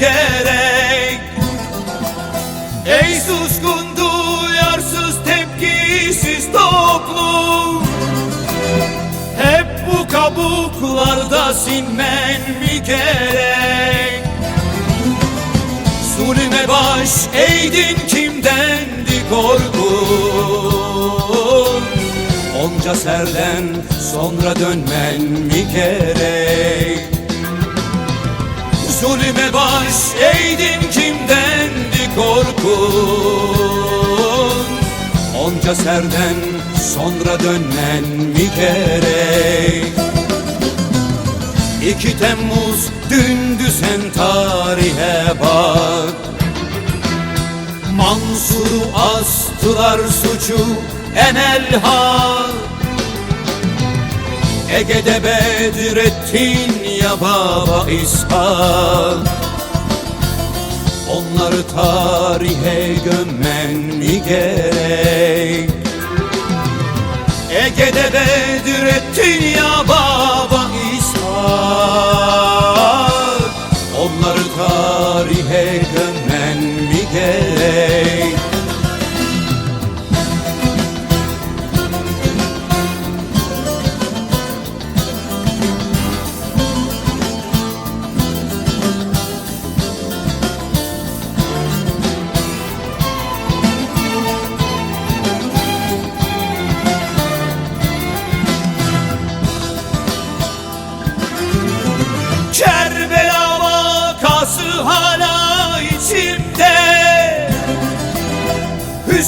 gerek? Ey suskun duyarsız tepkisiz toplum Hep bu kabuklarda sinmen mi gerek? Zulüme baş eğdin kimdendi korkun Onca serden sonra dönmen mi gerek Zulüme baş eğdin kimdendi korkun Onca serden sonra dönmen mi gerek 2 Temmuz dündü sen tarihe bak. Mansur'u astılar suçu enel hak Ege'de Bedrettin ya baba İshak Onları tarihe gömmen mi gerek. Ege'de Bedrettin ya baba İshak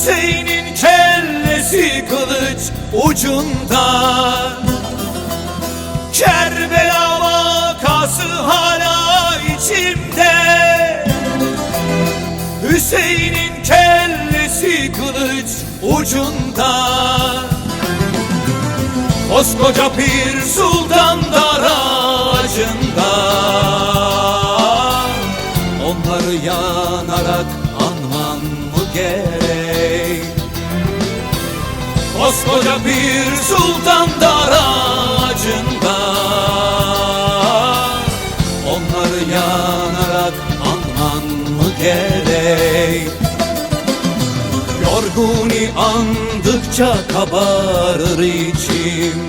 Hüseyin'in kellesi kılıç ucunda. Kerbela vakası hala içimde. Hüseyin'in kellesi kılıç ucunda. Koskoca Pir Sultan dar Onları yanarak anman mı gerek Koskoca Pir Sultan dar ağacında Onları yanarak anman mı gerek? Yorguni andıkça kabarır içim.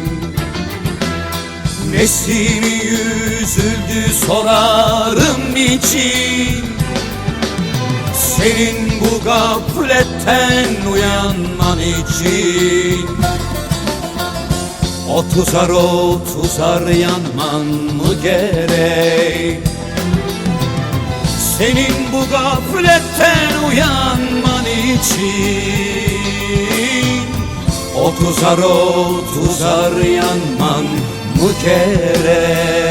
Nesimi yüzüldü sorarım için. Senin bu gafletten uyanman için. Otuzar otuzar yanman mı gerek? Senin bu gafletten uyanman için. Otuzar otuzar yanman mı gerek